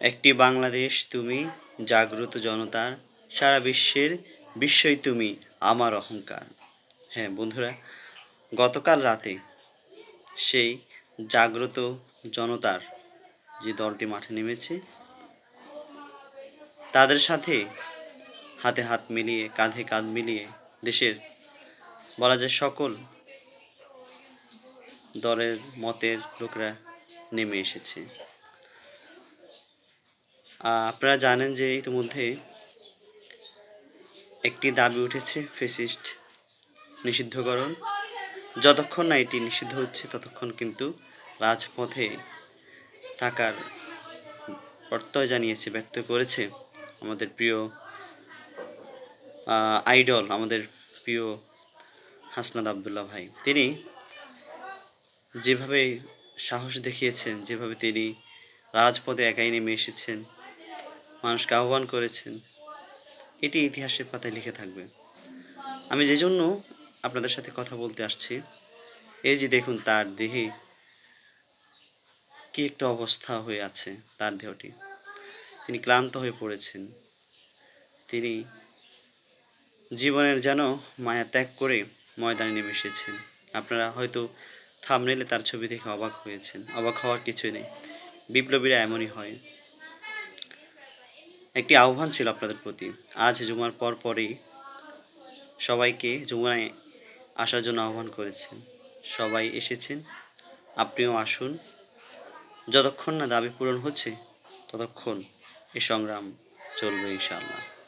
একটি বাংলাদেশ তুমি, জাগ্রত জনতার, সারা বিশ্বের বিশ্বই তুমি, আমার অহংকার। হ্যাঁ বন্ধুরা, গতকাল রাতে সেই জাগ্রত জনতার যে দলটি মাঠে নেমেছে, তাদের সাথে হাতে হাত মিলিয়ে, কাঁধে কাঁধ মিলিয়ে দেশের বলা যায় সকল দলের মতের লোকরা নেমে এসেছে। আপনারা জানেন যে ইতিমধ্যে একটি দাবি উঠেছে, ফেসিস্ট নিষিদ্ধকরণ। যতক্ষণ না এটি নিষিদ্ধ হচ্ছে, ততক্ষণ কিন্তু রাজপথে থাকার প্রত্যয় জানিয়েছে, ব্যক্ত করেছে আমাদের প্রিয় আইডল, আমাদের প্রিয় হাসনাদ আবদুল্লাহ ভাই। তিনি যেভাবে সাহস দেখিয়েছেন, যেভাবে তিনি রাজপথে একাই নেমে এসেছেন মানুষকে আহ্বান করেছেন, এটি ইতিহাসের পাতায় লিখে থাকবে। আমি যে জন্য আপনাদের সাথে কথা বলতে আসছি, এই যে দেখুন তার দেহে কি একটা অবস্থা হয়ে আছে তার দেহটি। তিনি ক্লান্ত হয়ে পড়েছেন। তিনি জীবনের যেন মায়া ত্যাগ করে ময়দানে নেমে এসেছেন। আপনারা হয়তো থামনেলে তার ছবি দেখে অবাক হয়েছেন। অবাক হওয়ার কিছুই নেই। বিপ্লবীরা এমনই হয়। একটি আহ্বান ছিল আপনাদের প্রতি। আজ জুমার পর পরই সবাইকে জুমায় আসার জন্য আহ্বান করেছেন। সবাই এসেছেন, আপনিও আসুন। যতক্ষণ না দাবি পূরণ হচ্ছে, ততক্ষণ এ সংগ্রাম চলবে ইনশাআল্লাহ।